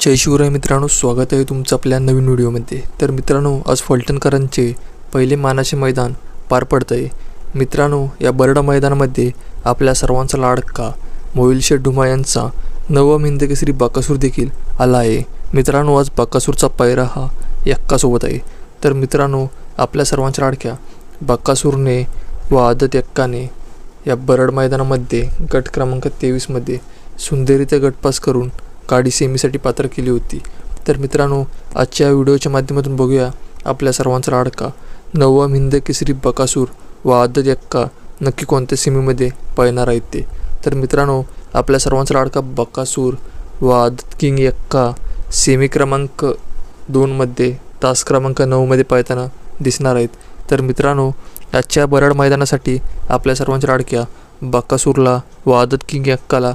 जय शिवराय मित्रांनो स्वागत आहे तुमचं आपल्या नवीन व्हिडिओमध्ये. तर मित्रांनो आज फलटणकरांचे पहिले मानाचे मैदान पार पडतं आहे मित्रांनो या बरडा मैदानामध्ये आपल्या सर्वांचा लाडका मोहिल ढुमा यांचा नवम हिंदकेसरी बाकासूर देखील आला आहे. मित्रांनो आज बाकासूरचा पायरा हा यक्कासोबत आहे. तर मित्रांनो आपल्या सर्वांच्या लाडक्या बाकासूरने व आदत यक्काने या बरड मैदानामध्ये गट क्रमांक तेवीसमध्ये सुंदरीचा गटपास करून काडी सेमीसाठी पात्र केली होती. तर मित्रांनो आजच्या व्हिडिओच्या माध्यमातून बघूया आपल्या सर्वांचा लाडका नवम हिंद केसरी बकासूर व आदत यक्का नक्की कोणत्या सेमीमध्ये पळणार आहेत ते? तर मित्रांनो आपल्या सर्वांचा लाडका बकासूर व आदत किंग यक्का सेमी क्रमांक दोनमध्ये तास क्रमांक नऊमध्ये पळताना दिसणार आहेत. तर मित्रांनो आजच्या बराड मैदानासाठी आपल्या सर्वांच्या लाडक्या बकासूरला व आदत किंग यक्काला